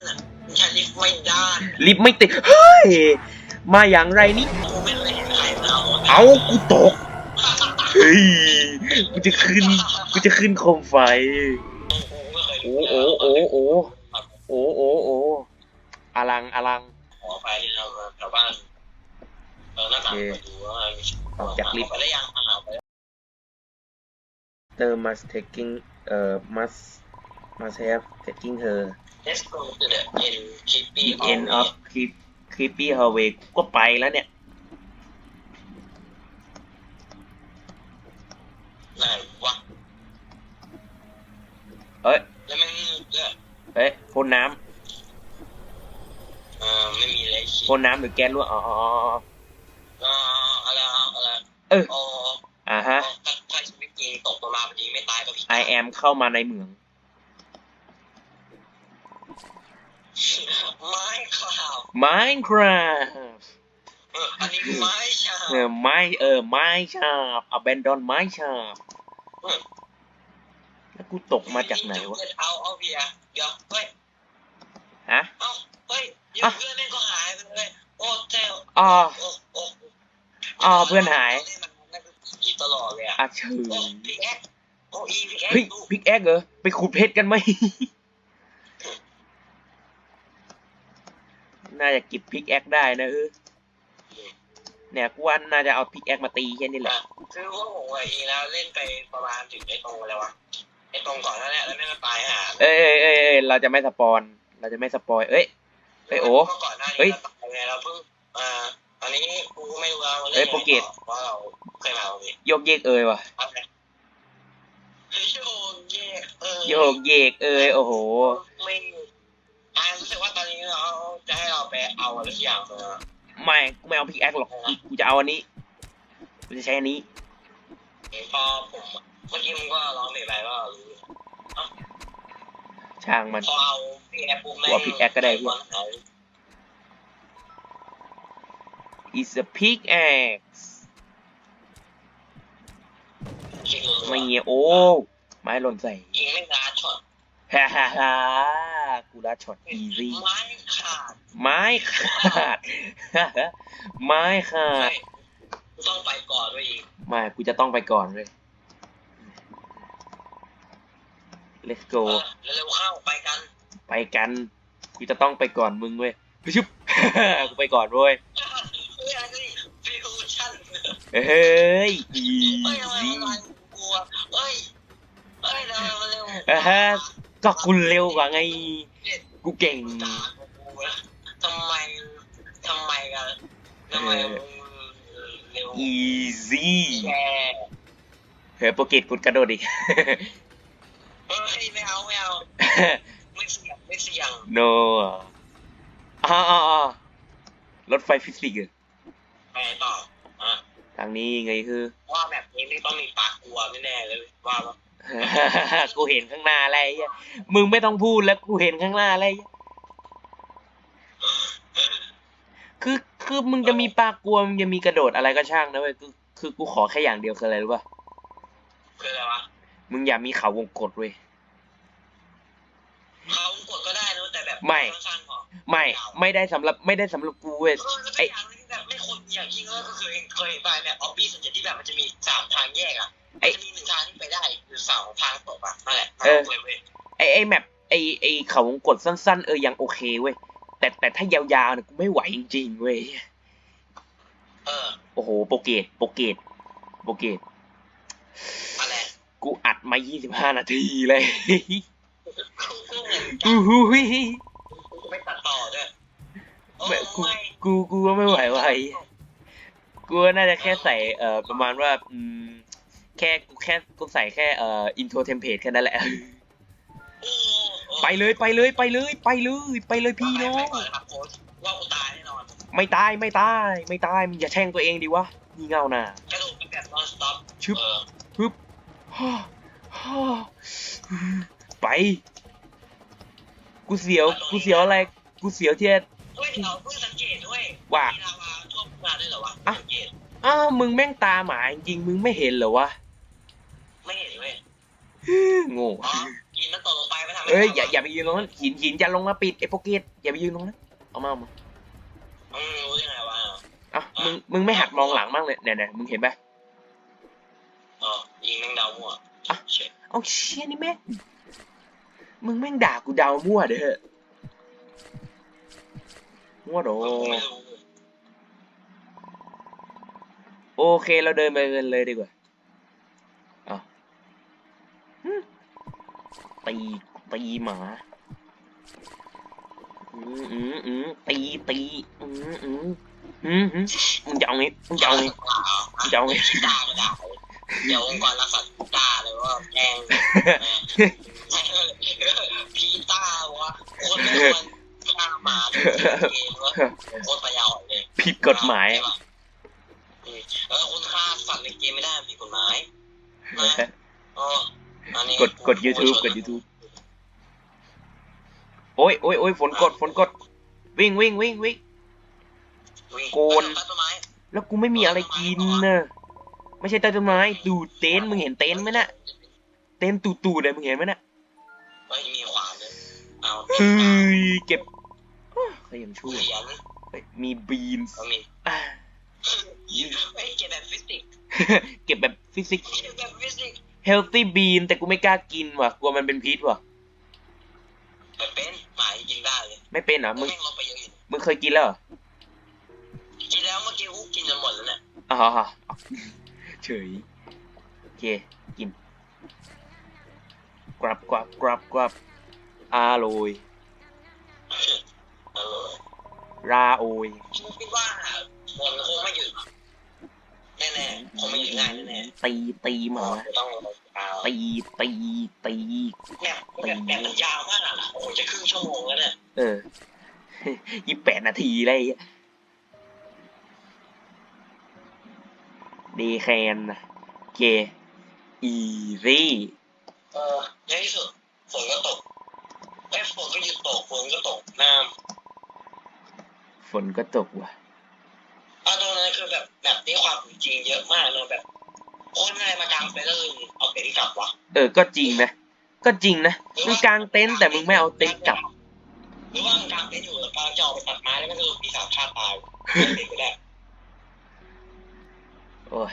มันใช้ลิฟต์ไม่ได้ลิฟต์ไม่ติดเฮ้ยมาอย่างไรนี่กูไม่เคยเห็นใครมาเอาเอากูตกเฮ้ยกูจะขึ้นกูจะขึ้นโคมไฟ กูไม่เคยโอ้โอ้โอ้โอ้โอ้โอ้โอ้อลังอลัง ขอไปที่เราแถวบ้านเออหน้าต่างไปดูว่ามีออกจากลิฟต์ ไปได้ยังอ่าไปเตอร์ must taking เอ่อ must must have taking her Let's go to the end creepy the end of creep creepy hallway ก็ไปแล้วเนี่ย ไหนวะเอ้ย แล้วมันเนี่ยเอ้ยพ่นน้เออไม่มีอะไรคิดำพ่นน้ำหรือแก๊สรั่วอ๋ออ๋ออ๋ออ่าอะไรอะอะไรเอออ๋ออ่าฮะ ถ้าถ้าชีวิตจริงตกลงมาพอดีไม่ตายก็ผิด I am เข้ามาในเมือง ไม่ข่าว Minecraft เอออันนี้ไม่ใช่เออไม้เออไม้ชาบ abandon ไม้ชาบแล้วกูตกมาจากไหนวะ เอาเอาเบียร์เดี๋ยวเฮ้ยฮะเอ้าเฮ้ยเดี๋ยวเพื่อนแม่งก็หายไปเลยโอ้เจ้าอ๋อโอ้โอ้อ๋อเพื่อนหายเล่นมันนั่นก็ผีตลอดเลยอะอาเชิโอ้ญพีแอ็กโอ้อีพีแอ็กเฮ้ยพิกแอคเหรอไปขุดเพชรกันไหม น่าจะเก็บพิกแอคได้นะเออเนี่ยกูว่าน่าจะเอาพิกแอคมาตีแค่นี้แหละ คือว่าผมกับอีแล้วเล่นไปประมาณถึงไอ้ตรงอะไรวะไอ้ตรงก่อนนั่นแหละแล้วแม่งก็ตายหาเอ้ยเอ้ยเอ้ยเอ้ยเราจะไม่สปอนเราจะไม่สปอยเอ้ยเฮ้ยโอ้เมื่อก่อนหน้าเฮ้นี้ยก็ตายไงเราเพิ่งอ่าตอนนี้กูก็ไม่รู้ว่าเฮ้ยโปรเกรสว่าเราเคยมาตรงนี้โยกเยกเอ้ยว่ะอะไรโยกเยกเออโยกเยกเอ้ยโอ้โห ไม่ อ่ารู้สึกว่าตอนนี้เราจะให้เราไปเอาอะไรสักอย่างมาไม่กูไม่เอาพิกแอคหรอกกูจะเอาอันนี้กูจะใช้อันนี้พอผมเมื่อกี้มึงก็ร้องเพลงไปว่ารู้ช่างมันพอเอาพี่แอปปุ๊บแม่งหัวพี่แอปก็ได้พี่วันหาย is a pickaxe คิดรู้ไม่เงี้ยโอ้ไม้หล่นใส่ยิงไม่รัดช็อตฮ่าฮ่าฮ่า กูรัดช็อตอีซี่ไม้ขาด ไม้ขาด ไม้ขาดเฮ้ยกูต้องไปก่อนด้วยอีกไม่กูจะต้องไปก่อนเลย let's เอ go อเร็วๆเข้าไปกันไปกัน กูจะต้องไปก่อนมึงเว้ยไปชุบ กูไปก่อนเว้ย เฮ้ยอะไรนี่ฟิวชั่นเฮ้ยเฮ้ยทำไม easy มันกลัวเฮ้ยเฮ้ยทำไมมันเร็วอ่าฮะ ก็คุณเร็วกว่าไง กูเก่ง ด่ากูนะทำไมทำไมกันทำไมมึงเร็ว easy แย่เฮ้ยโปรเกตกดกระโดดอีก เฮ้ยไม่เอาไม่เอาไม่เสี่ยงไม่เสี่ยง no อ่าอ่าอ่ารถไฟฟิสิกส์อะไปต่ออะทางนี้ไงคือ ว่าแบบนี้ไม่ต้องมีปากกลัวไม่แน่เลยว่าปะ กูเห็นข้างหน้าอะไรไอ้เหี้ยมึงไม่ต้องพูดแล้วกูเห็นข้างหน้าอะไรไอ้เหี้ยคือคือมึงจะมีปลากลัวมึงจะมีกระโดดอะไรก็ช่างนะเว้ยคือคือกูขอแค่อย่างเดียวคืออะไรรู้ป่ะคืออะไรวะมึงอย่ามีเขาวงกดเว้ยเขากดก็ได้นะแต่แบบไม่สั้นๆพอไม่ ไม่ได้สำหรับไม่ได้สำหรับกูเว้ยเออแล้วก็อย่างหนึงที่แบบไม่คนอย่างยิ่งก็คือเคยเห็นไปแบบออฟฟี่ส่วนใหญ่ที่แบบมันจะมีสามทางแยกอะไอ้มันจะมีหนึ่งทางที่ไปได้ เออเว้ยเว้ยไอไอแมปไอไอเขาวงกดสั้น ๆ เออยังโอเคเว้ยแต่แต่ถ้ายาวๆเนี่ยกูไม่ไหวจริงๆเว้ยเออโอ้โหโปรเกตโปรเกตโปรเกตอะไรกูอัดมา 25 นาทีเลยกูเหมือนกัอู้นหูยกูไม่ตัดต่อด้วยโอ้ไม่กูไม่กูกูก็ไม่ไหวว่ะไอ้กูว่าน่าจะแค่ใส่เอ่อประมาณว่าอืม แค่กูแค่กูใส่แค่เอ่ออินโทรเทมเพลตแค่นั้นแหละโอ้โอ้ไปเลยไปเลยไปเลยไปเลยไปเลยพี่น้อไปงก่อนครับโค้ชว่ากูตายแน่นอนไม่ตายไม่ตายไม่ตายมึงอย่าแช่งตัวเองดิวะงี่เง่าน่ะกระโดดแบบ non stop ชึบเออฮึบฮ่าฮ่าไปกูเสียวกูเสียวอะไรกูเสียวที่เฮ้ยเราเพิ่งสังเกตด้วยว่ามีลาวาท่วมมาด้วยเหรอวะอะสังเกตอ้าวมึงแม่งตาหมาจริงๆมึงไม่เห็นเหรอวะไม่เห็นเว้ย โง่อ๋อกินมันตกลงไปไม่ทำเอ้ยอย่าอย่าไปยืนตรงนั้นหินหินจะลงมาปิดไอ้โปเกตอย่าไปยืนตรงนั้นเอามาเอามามึงรู้ยังไงวะเอ้ามึงมึงไม่หัดมองหลังบ้างเลยเนี่ยเนี่ยมึงเห็นปะเออยิงแม่งเดามั่วอะเช็ดเอาเชี่ยนี่แม่งมึงแม่งด่ากูเดามั่วเด้อมั่วโด กูไม่รู้ โอเคเราเดินไปกันเลยดีกว่าเอ้าหึ ตีตีหมาอืมอืมอืมตีตีอืมอืมอืมอืมมึงจะเอาไงมึงจะเอาไงมึงจะเอาไงด่าก็ด่าเดี๋ยวองค์กรรักษาด่าเลยว่าแกล้งพีต้าวะคนไม่ควรฆ่าหมาในเกมวะโคตรปัญญาอ่อนเลยผิดกฎหมายเออคุณฆ่าสัตว์ในเกมไม่ได้ผิดกฎหมายนะเออ อันนี้กดกด YouTube กด YouTube โอ้ยโอ้ยโอ้ยฝนกดฝนกด วิ่งวิ่งวิ่งวิ่ง โกน ตัดต้นไม้แล้วกูไม่มีอะไรกินนะไม่ใช่ใต้ต้นไม้ดูเต็นท์มึงเห็นเต็นท์ไหมน่ะเต็นท์ตูตูเลยมึงเห็นไหมน่ะเฮ้ยมีขวานเลยเอาเฮ้ยเก็บขยันชั่วเหรียญเฮ้ยมีบีนส์ก็มีอ่าเฮ้ยเก็บแบบฟิสิกส์เก็บแบบฟิสิกส์เก็บแบบฟิสิกส์ เฮลตี้บีนแต่กูไม่กล้ากินว่ะกลัวมันเป็นพิษว่ะแต่เป็นหมากินได้เลยไม่เป็นเหรอมึงแม่งลงไปเยอะอยู่มึงเคยกินแล้วเหรอกินแล้วเมื่อกี้กูกินจนหมดแล้วเนี่ยอ๋อเฉยโอเคกินกรับกรับกรับกรับอาโรยเออราโอยกูคิดว่าฝนคงไม่หยุด แน่ๆคงไม่หยุดง่ายแน่ตีตีหๆมาต้องเอาตีตีตีแบบแบบแบบมันยาวมากอะโอ้โหจะครึ่งชั่วโมงแล้วเนี่ยเออยี่แปดนาทีเลยดีแคนนะโอเคอีซี่เออในที่สุดฝนก็ตกไอ้ยฝนก็หยุดตกฝนก็ตกน้ำฝนก็ตกว่ะ เอาตรงนั้นคือแบบแบบนี้ความจริงเยอะมากเลยแบบคนอะไรมากางไปเลยเอาเป็ดกลับวะเออก็จริงนะก็จริงนะมึงกางเต็นท์แต่มึงไม่เอาเต็นท์กลับหรือว่ามึงกางเต็นท์อยู่แล้วกำลังจะออกไปตัดไม้แล้วก็โดนปีศาจฆ่าตายเป็ดก็ได้โอ้ย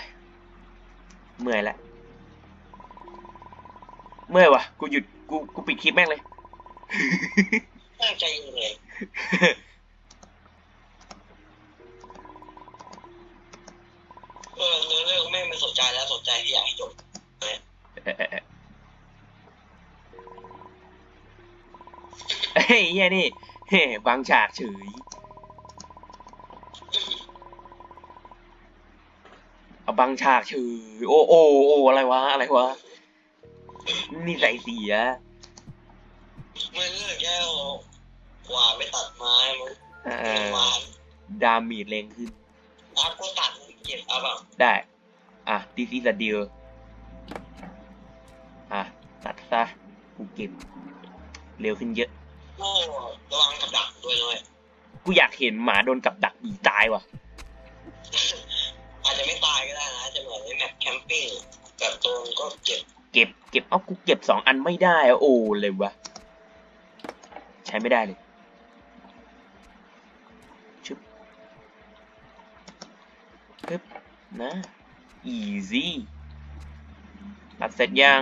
เมื่อยละเมื่อยว่ะกูหยุดกูกูปิดคลิปแม่งเลยตั้งใจยิงเลย ออเนื้อเรื่องแม่ไม่สนใจแล้วสนใจที่อยากให้จบเอ่อเอ่อเอ่อเฮ้ยเหี้ยนี่เฮ้บางฉากเฉยเอาบางฉากเฉยโอ้โอ้โอ้อะไรวะอะไรวะนี่ใส่เสียเมื่อเลิกแก้วกว่าไปตัดไม้มึงเออมาดามีดแรงขึ้นอากูตัด เก็บเอาเปล่าได้ อะ this is a deal อะ ตัดซะ กูเก็บ เร็วขึ้นเยอะ โอ้ระวังกับดักด้วยเลยกูอยากเห็นหมาโดนกับดักหนีตายว่ะ อาจจะไม่ตายก็ได้นะ จะเหมือนในแมปแคมปิ้งแบบตรงก็เก็บ เก็บ เก็บ เอ้า กูเก็บสองอันไม่ได้อะโอ้เลยวะ ใช้ไม่ได้เลยชึบ ปึ๊บนะ easy ตัดเสร็จยัง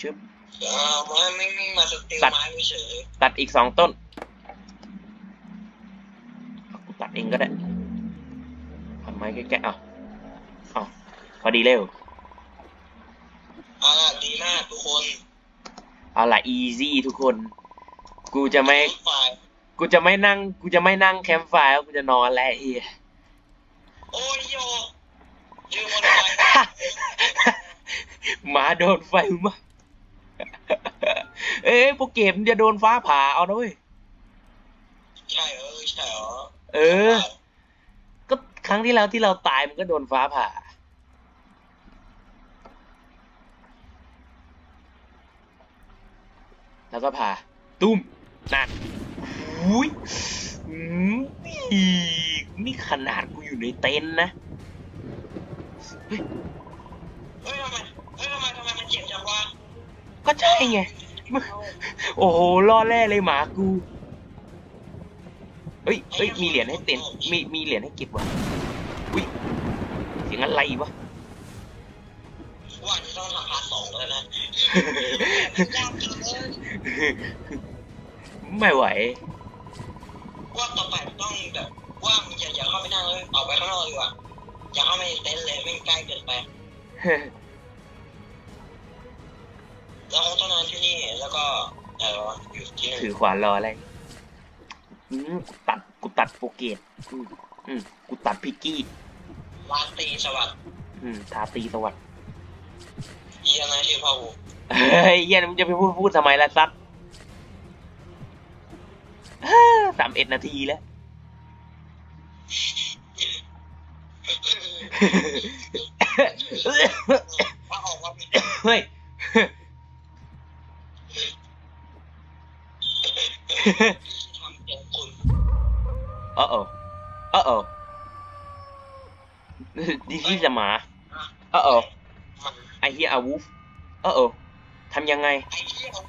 ชึบเออไม้ไม่ไม่มาสติลตัดไม้ไม่เฉยตัดอีกสองต้นเอากูตัดเองก็ได้ทำไมแกะๆเอาเอาพอดีเร็วอ่าดีมากทุกคนเอาล่ะ easy ทุกคน กูจะไม่ไฟล์กูจะไม่นั่ง กูจะไม่นั่งแคมป์ไฟร์แล้วกูจะนอนแล้วไอ้เฮีย โอ้ยโยยืมมอเตอร์ไซค์หมาโดนไฟมาเอ้ยพวกเกมจะโดนฟ้าผ่าเอานะเว้ย ใช่เออใช่เหรอเออ ก็ครั้งที่แล้วที่เราตายมันก็โดนฟ้าผ่า แล้วก็ผ่า ตุ้มนั่นอุ้ย อืมอีกนี่ขนาดกูอยู่ในเต็นท์นะเฮ้ยทำไมเฮ้ยทำไมทำไมมันเจ็บจังวะก็ใช่ไง โอ้โหล่อแร่เลยหมากู เฮ้ยเฮ้ยมีเหรียญให้เต็นมีมีเหรียญให้เก็บวะอุ้ยเสียงอะไรวะว่าจะต้องทำพาร์ทสองแล้วนะยากจังเลยไม่ไหว ว่าต่อไปต้องแบบว่ามึงอย่าอย่าเข้าไปนั่งเลยออกไปข้างนอกดีกว่าอย่าเข้าไปในเต็นท์เลยไม่งใกล้เกินไปแล้วคงต้องนอนที่นี่แล้วก็เอออยู่ที่นี่ถือขวานรออะไรอืมกูตัดกูตัดโปรเกตอืมอืมกูตัดพิกกี้ลาตรีสวัสดิ์อืมทาตีสวัสดิ์เยี่ยมนะชื่อพ่อกูเฮ้ยเหี้ย็นมึงจะไปพูดพูดทำไมล่ะซัด สามเอ็ดนาทีแล้วว่าออกว่าเฮ้ย ทำเสียงคุณเออเออเออเออดิซี่จะหมาเออเออมันไอเฮียอาวูฟเออเออทำยังไง ไอ้เหี้ยวู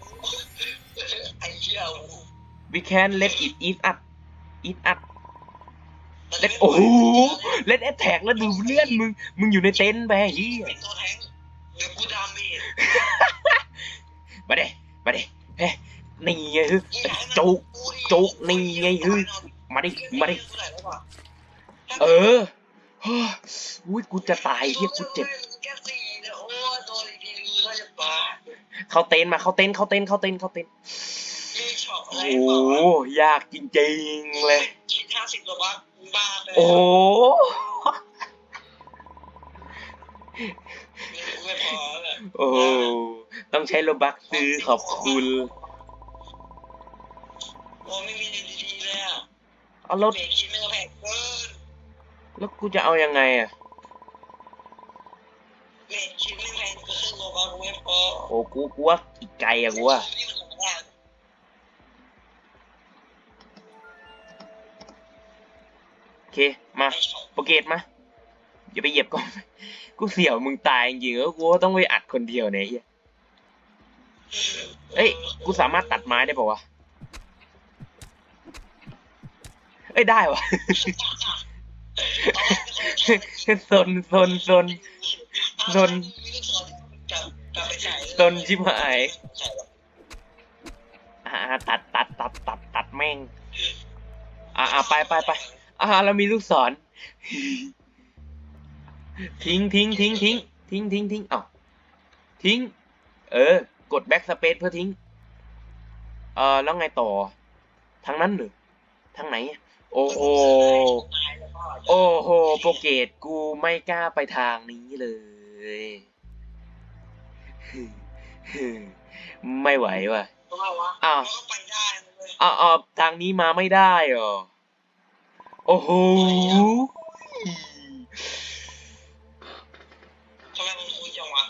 ไอ้เหี้ยวู we can let it eat up eat up let โอ้โห let attack แล้วดูเลื่อนมึง มึงอยู่ในเต็นท์ไปเฮียเป็นตัวแทงเดี๋ยวกูดาเมจมาเด้มาเด้เฮ้ยนี่ไงฮึจุกจุกนี่ไงฮึมาดิ มาดิ เออเฮ้ยอุ้ยกูจะตายเฮียกูเจ็บแค่สี่เนี่ยโอ้ตัวดีๆก็จะตายเข้าเต็นท์มา เข้าเต็นท์เข้าเต็นท์เข้าเต็นท์เข้าเต็น ท์มีช็อปอะไรโอ้เปล่าวะยากจริงๆเลย คิดห้าสิบตัวบ้าบ้าไปโอ้ไม่พอเลยโอ้ต้องใช้โลบักซื้อขอบคุณ โอ้ไม่มีดีๆเลยอะเอาแล้วเบรกคิดไม่กระแพงเกินแล้วกูจะเอายังไงอะเบรกคิดไม่แพงเกินโลบาไม่พอโอ้กูกูว่าอีกไกลอะกูว่า เค มาปโปรเกตมา อย่าไปเหยียบก่อนกูเสี่ยวมึงตายจริงๆแล้วกูต้องไปอัดคนเดียวเนี่ยเฮียเอ้ย กูสามารถตัดไม้ได้ป่าวะ เอ้ย ได้วะซนซนซนโดนซนชิบหายอ่าตัดตัดตัดตัดตัดแม่ง อ่าอ่าไปไปไป อ่าเรามีลูกศร ทิ้งทิ้งทิ้งทิ้งทิ้งทิ้งทิ้งเอ้าทิ้ง เออ กด back space เพื่อทิ้ง เออแล้วไงต่อ ทางนั้นหรือทางไหนอะโอ้โห โอ้โห โปรเกตกูไม่กล้าไปทางนี้เลยไม่ไหวว่ะอ้าวไปได้เลยอ้าวอ้าวทางนี้มาไม่ได้เหรอ โอ้โหทำไมมันคุยจังวะ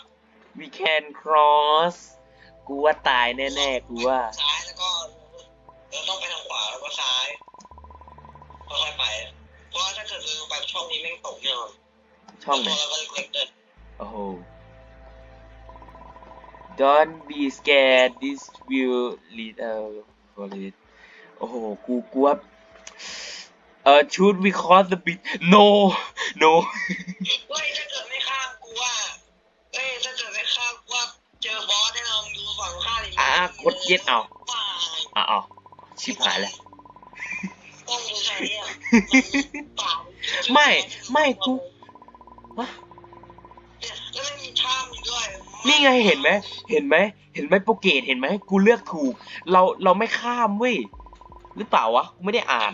we can cross กูว่าตายแน่ๆกูว่า ซ้ายแล้วก็เราต้องไปทางขวาแล้วก็ซ้ายค่อยๆไป เพราะว่าถ้าเกิดเราไปช่องนี้แม่งตกแน่นอนช่องไหนตัวเราก็เล็กๆเดินโอ้โห Don't be scared this will lead uh for it โอ้โห กูกลัว เอ่อ should we cross the bridge no no เฮ้ยถ้าเกิดไม่ข้ามกูว่าเฮ้ยถ้าเกิดไม่ข้ามกูว่าเจอบอสแน่นอนดูฝั่งข้างดิอะอะกดเย็ดเอาว้ายอะเอาชิบหายแล้วต้องดูใครเนี่ยป่าไม่ไม่กูวะเนี่ยแล้วไม่มีท่ามอยู่ด้วยนี่ไงเห็นไหมเห็นไหมเห็นไหมโปรเกตเห็นไหมกูเลือกถูก เราเราไม่ข้ามเว้ยหรือเปล่าวะกูไม่ได้อ่าน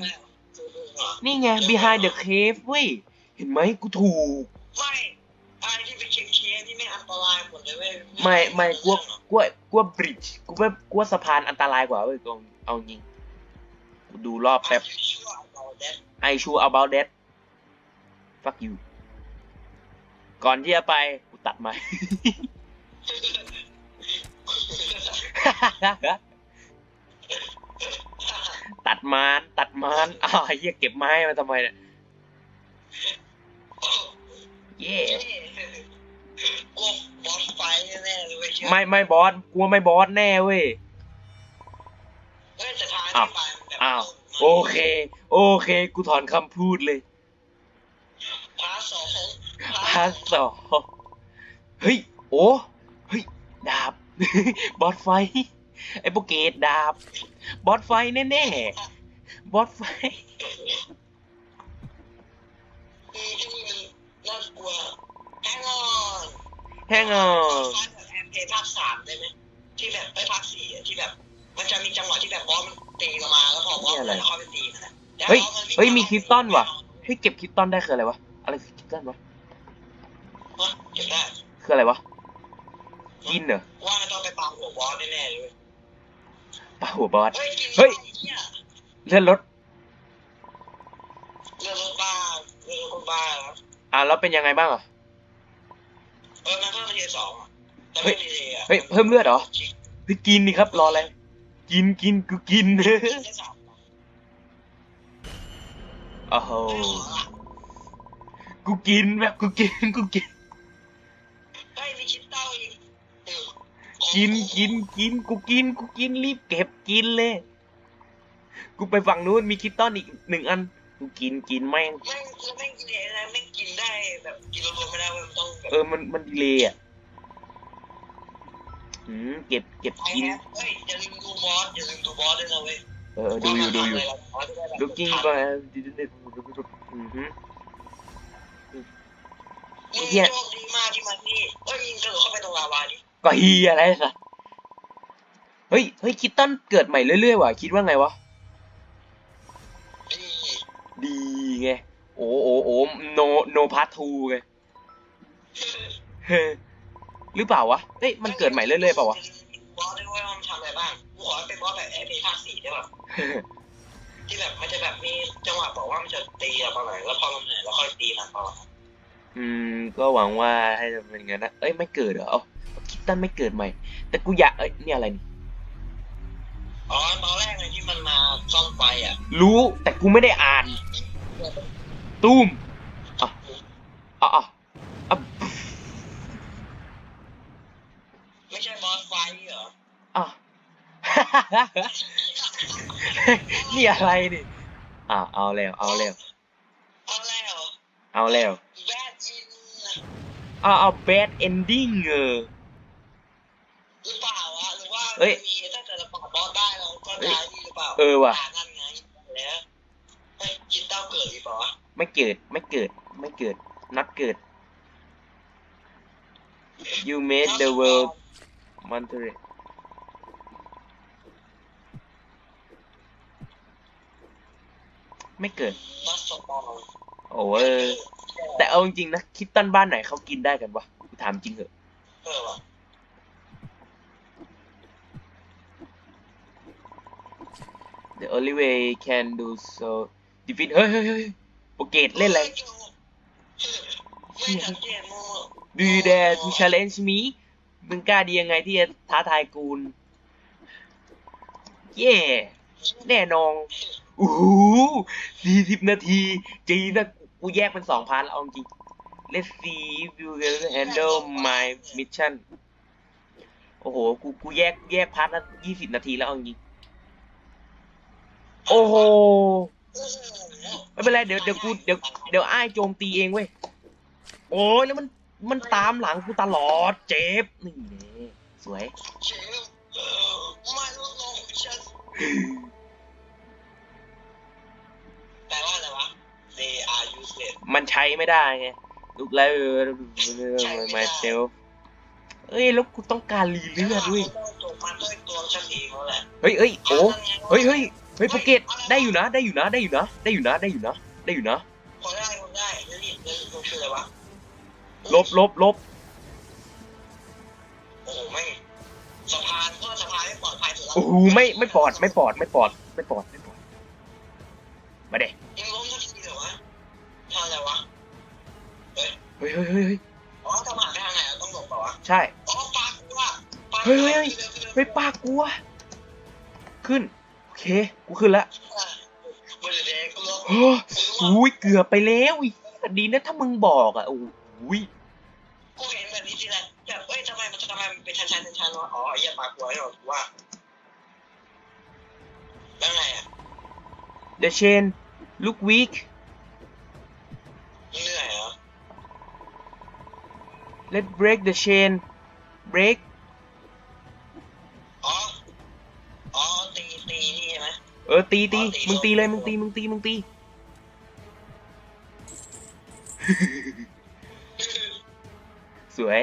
นี่ไง behind the cave เว้ย เห็นไหมกูถูก ไม่อะไรที่เป็นเคียงเคียงที่ไม่อันตรายหมดเลยเว้ยไม่ไม่กลัวกลัวกลัวบริดจ์กูว่ากลัวสะพานอันตรายกว่าเว้ยกองเอาจริงกูดูรอบแป๊บชั่วเอาเด็ด I sure about that fuck you ก่อนที่จะไปกูตัดไม้ ตัดไม้ตัดไม้อ้าวไอ้เหี้ยเก็บไม้มาทำไมเนี่ยเย่กลัวบอสไฟแน่ๆเลยเว้ยเชื่อไม่ไม่บอสกลัวไม่บอสแน่เว้ยเอ้ยแต่ท้ายอ้าวที่ไปมันแบบอ้าว โอเค โอเค กูถอนคำพูดเลย พาร์ทสองพาร์ทสองเฮ้ย โอ้ เฮ้ย ดาบ บอสไฟ ไอ้โปรเกตดาบ บอสไฟแน่ๆบอสไฟอืมที่นี่มันน่ากลัวแฮงออนแฮงออนแบบแอมเพภาคสามได้ไหมที่แบบไปภาคสี่ที่แบบ มันจะมีจังหวะที่แบบบอสมันตีลงมาแล้วพอบอสมันเข้าไปตีนอะเฮ้ยเฮ้ยมีคริสตัลว่ะเฮ้ยเก็บคริสตัลได้คืออะไรวะอะไรคือคริสตัลวะเก็บได้คืออะไรวะกินเหรอว่าต้องไปปาหัวบอสแน่ๆเลย ปลาหัวบอส เฮ้ยกินเฮ้ยเนี่ยเลื่อนรถเรือรถบ้าเรือรถคนบ้าครับอะแล้วเป็นยังไงบ้างอะ เออมันเพิ่มมาทีสองอะแต่ไม่มีเลยอะเฮ้ย เพิ่มเลือดเหรอเฮ้ยกินดิครับ รออะไร กินกินกูกินกินได้สามโอ้โหไม่ขอละกูกินแบบกูกินกูกิน เฮ้ยมีคิดเต้าอีกเออ กินกินกินกูกินกูกินรีบเก็บกินเลย กูไปฝั่งนู้นมีคิตตันอีกหนึ่งอัน กูกินกินแม่งแม่งคือแม่งกินเองนะแม่งกินได้แบบกินรวมๆไม่ได้เว้ยมันต้องแบบเออมันมันดีเลยอะอืมเก็บเก็บไอ้กินแฮะเฮ้ยอย่าลืมดูบอสอย่าลืมดูบอสด้วยนะเว้ยเออดูอยู่ดูอยู่ ว่ามันทำะไรบอสจะได้แบบ looking ทัน for อือฮึมึง เหี้ยโชคดีมากที่มันนี่เฮ้ยยิงกระโดดเข้าไปตรงลาวาดิก็เฮียอะไรสัสเฮ้ยเฮ้ยคิตตันเกิดใหม่เรื่อยๆว่ะคิดว่าไงวะดีดีไงโอ้โอ้โอ้โนโนพาร์ททูไงเฮ้ยหรือเปล่าวะเฮ้ยมันเกิดใหม่เรื่อยๆเปล่าวะบอสด้วยว่ามันทำอะไรบ้างกูขอให้เป็นบอสแบบเอพีภาคสี่ได้ป่ะที่แบบมันจะแบบมีจังหวะบอกว่ามันจะตีเราประมาณแล้วพอมันเหนื่อยแล้วค่อยตีมันประมาณ อืม ก็หวังว่าให้จะเป็นงั้นนะเอ้ยไม่เกิดเหรอเอาคิตตันไม่เกิดใหม่ แต่กูอยากเอ้ยเนี่ยอะไรนี่อ๋อตอนแรกเลยที่มันมาซ่อมไฟอะรู้แต่กูไม่ได้อ่านตุ้มอะอะอะอะไม่ใช่บอสไฟเหรออะ นี่อะไรนี่อะเอาแล้ว เอาแล้ว เอาแล้ว เอาแล้วแบดจิน อะเอา bad ending เออหรือเปล่าวะหรือว่าเอ้ยมีถ้าเกิดเราปราบบอสได้เราก็ได้นี่หรือเปล่าเออว่ะานั่นไงแล้วเฮ้ยคิดเต้าเกิดอีกเปล่าวะไม่เกิดไม่เกิดไม่เกิดนัดเกิด you made the world monterey ไม่เกิดนัสปอร์โอ้เออ แต่เอาจริงๆนะคิดตันบ้านไหนเขากินได้กันวะกูถามจริงเหอะเออว่ะ the only way can do so defeat เฮ้ยเฮ้ยเฮ้ยโปรเกตเล่นอะไร ไม่สังเกตโม do you dare to challenge me มึงกล้าดียังไงที่จะท้าทายกูนเย่แน่นอนโอ้โหสี่สิบนาที จีนะ กูแยกเป็นสองพาร์ทแล้วเอาจริง let's see if you can handle my mission โอ้โห กู กูแยก แยกพาร์ทละยี่สิบนาทีแล้วเอาจริง โอ้โห ไม่เป็นไร เดี๋ยว เดี๋ยวกู เดี๋ยว เดี๋ยวอ้ายโจมตีเองเว้ย โอ้ยแล้วมัน มันตามหลังกูตลอด เจ็บ นี่แน่สวย เชฟเออไม่ลดลงฉัน มันใช้ไม่ได้ไงลุกแล้วมาเซลเอ้ยแล้วกูต้องการรีเลือดด้วยจบมาด้วยตัวฉันเองแล้วแหละเฮ้ยเฮ้ยโอ้เฮ้ยเฮ้ยเฮ้ยโปรเกตได้อยู่นะ ได้อยู่นะ ได้อยู่นะ ได้อยู่นะ ได้อยู่นะ ได้อยู่นะคนได้คนได้แล้วนี่แล้วมันคืออะไรวะลบลบลบโอ้โหไม่งสะพานก็สะพานไม่ปลอดภัยสุดแล้วโอ้โหไม่ไม่ปลอดไม่ปลอดไม่ปลอดไม่ปลอดไม่ปลอดมาเด้ เฮ้ยเฮ้ยเฮ้ยเฮ้ยอ๋อถ้าผ่านไปทางไหนเราต้องหลบเปล่าวะใช่ อ๋อปากกูว่ะปากเฮ้ยเฮ้ยเฮ้ย เฮ้ยป้ากลัวขึ้น โอเค กูขึ้นละมันจะแดงกูลบโอ้อุ้ยเกือบไปแล้วอีกดีนะถ้ามึงบอกอะโอ้ยกูเห็นแบบนี้ทีไรแบบเอ้ยทำไมมันทำไมมันเป็นชั้นๆชั้นๆวะอ๋อไอ้เหี้ยปากกูไอ้หรอกูว่าแล้วไงอะ The chain look weak เหนื่อยเหรอ Let's break the chain break อ๋อ อ๋อ ตีตีนี่ใช่ไหมเออตีตีมึงตีเลยมึงตีมึงตีมึงตี สวย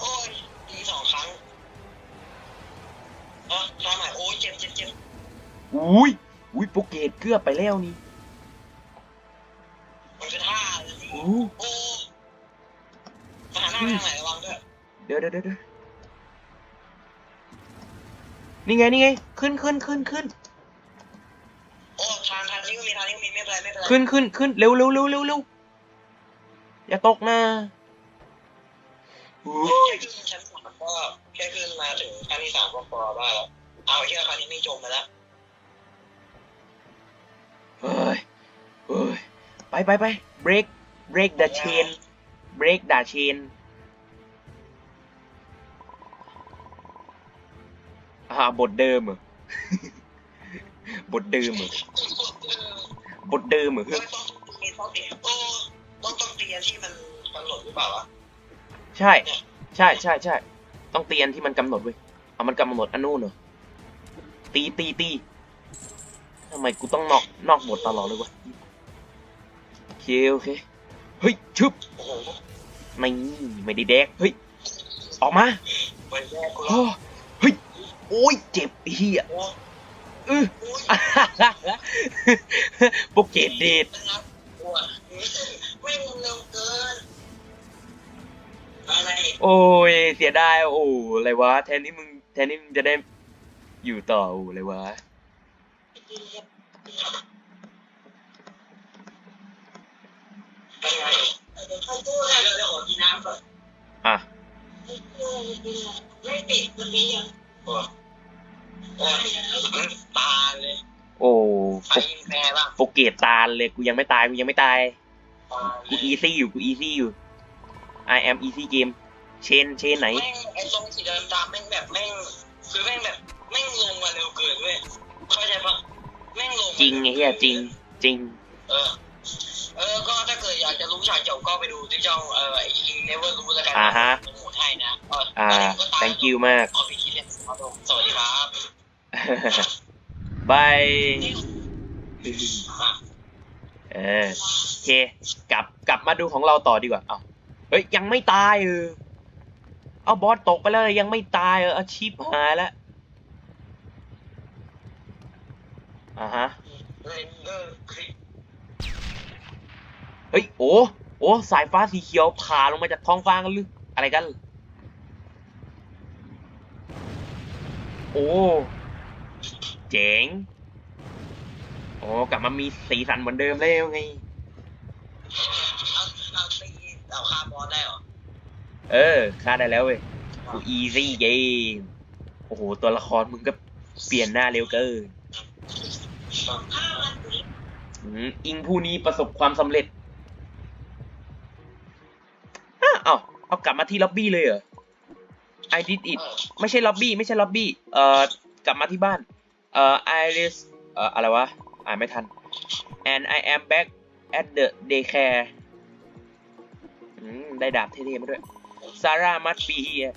โอ้ยตีสองครั้งอ๋อทำใหม่โอ้ยเจ็บเจ็บเจ็บอุ้ยอุ้ยโปรเกตเกือบไปแล้วนี่มันคือท่าเลยนี่อู้โอ้ มาหาหน้าทางไหนระวังด้วยเดี๋ยวเดี๋ยวเดี๋ยวนี่ไงนี่ไง ขึ้นขึ้นขึ้นขึ้นโอ้ทางทางนี้ก็มีทางนี้ก็มีไม่เป็นไรไม่เป็นไรขึ้นขึ้นขึ้นเร็วเร็วเร็วเร็วเร็วอย่าตกนะอู้แค่ขึ้นชั้นสามก็แค่ขึ้นมาถึงขั้นที่สามก็พอได้แล้วเอาแค่ครั้งนี้ไม่จมไปแล้วเฮ้ยเฮ้ยไปไปไป break break the chain break the chain อ่าบทเดิมเหรอบทเดิมเหรอบทเดิมเหรอเฮ้ยต้องตีต้องตีโอ้ต้องต้องตีอันที่มันกำหนดหรือเปล่าวะใช่ ใช่ใช่ใช่ต้องเตียนที่มันกำหนดเว้ยเอามันกำหนดอันนู้นเหรอตีตีตีทำไมกูต้องนอกนอกบทตลอดเลยวะโอเคโอเคเฮ้ยชึบโอ้โหไม่ไม่ได้แดกเฮ้ยออกมาไปแรกกูโอ้แล้วเฮ้ย โอ้ยเจ็บไอ้เฮียโอ้เออโอ้ยโปรเกตเดทนะครับโอ้ยไม่งเร็วเกินอะไรโอ้ยเสียดายโอ้อะไรวะแทนที่มึงแทนที่มึงจะได้อยู่ต่อโอ้อะไรวะอะไรเดี๋ยวเดี๋ยวขอกินน้ำก่อนอะไม่ปิดวันนี้ยัง โอ้โอ้ยตาเลย โอ้ไปยิงแพ้บ้างโปรเกตตาลเลยกูยังไม่ตายกูยังไม่ตายกูอีซี่อยู่กูอีซี่อยู่ I am easy game เชนเชนไหน แม่งไอ้ตรงสีดำๆแม่งแบบแม่งคือแม่งแบบแม่งลงมาเร็วเกินเว้ยเข้าใจปะแม่งลงมาจริงไอ้เหี้ยจริง จริง เออ เออ ก็ถ้าเกิดอยากจะรู้ฉากจบก็ไปดูที่ช่องเออไอ้ยิงเนเวอร์รู้แล้วกันอ่าฮะมันโหมดให้นะเอออ่าตนนี้มันก็ตาย thank you มาก ขอไปคิดเลยครับผมสวัสดีครับ บายอะเออโอเค กลับกลับมาดูของเราต่อดีกว่า เอาเฮ้ย ยังไม่ตายเออเอาบอสตกไปแล้วยังไม่ตายเอออาชีพหายแล้วอ่าฮะ เรนเดอร์คลิป เฮ้ย โอ้โอ้สายฟ้าสีเขียวผ่าลงมาจากท้องฟ้ากันหรืออะไรกัน โอ้เจ๋งโอ้กลับมามีสีสันเหมือนเดิมแล้วไง เอาเอาตีเอาคาร์บอสได้เหรอเออฆ่าได้แล้วเว้ยกู easy game โอ้โห ตัวละครมึงก็เปลี่ยนหน้าเร็วเกินอืมอิงผู้นี้ประสบความสำเร็จ เอาเอากลับมาที่ล็อบบี้เลยเหรอ I did it ไม่ใช่ล็อบบี้ไม่ใช่ล็อบบี้เอ่อกลับมาที่บ้านเอ่อ Iris เอ่ออะไรวะอ่านไม่ทัน and I am back at the daycare อืมได้ดาบเท่ๆมาด้วย Sarah must be here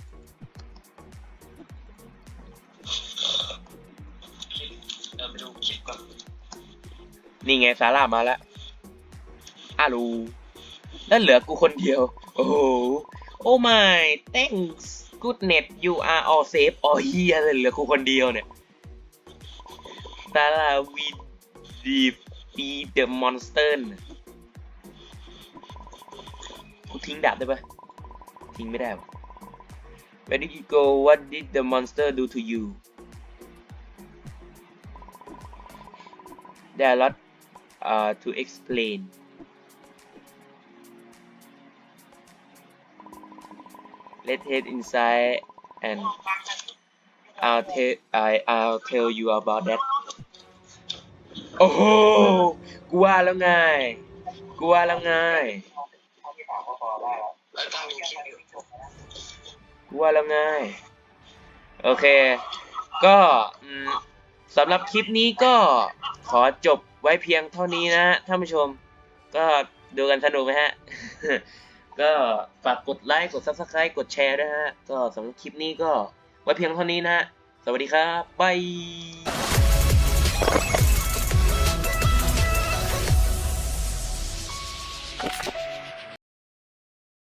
เออไปดูคลิปก่อนนี่ไงซาร่ามาแล้วอารูแล้วเหลือกูคนเดียว โอ้โห โอ้ my thanks goodness you are all safe อ๋อเฮียเลยเหลือกูคนเดียวเนี่ยซาร่า we defeat the monster น่ะกูทิ้งดาบได้ปะทิ้งไม่ได้ปะ Where did you go what did the monster do to you There are a lot uh, to explain. Let's head inside and I'll tell I I'll tell you about that. โอ้โหกูว่าแล้วไงกูว่าแล้วไงกูว่าแล้วไงโอเค ก็สำหรับคลิปนี้ก็ขอจบไว้เพียงเท่านี้นะท่านผู้ชม ก็ดูกันสนุกไหมฮะ ก็ฝากกดไลค์กด Subscribe กดแชร์ด้วยฮะ ก็สำหรับคลิปนี้ก็ไว้เพียงเท่านี้นะสวัสดีครับบาย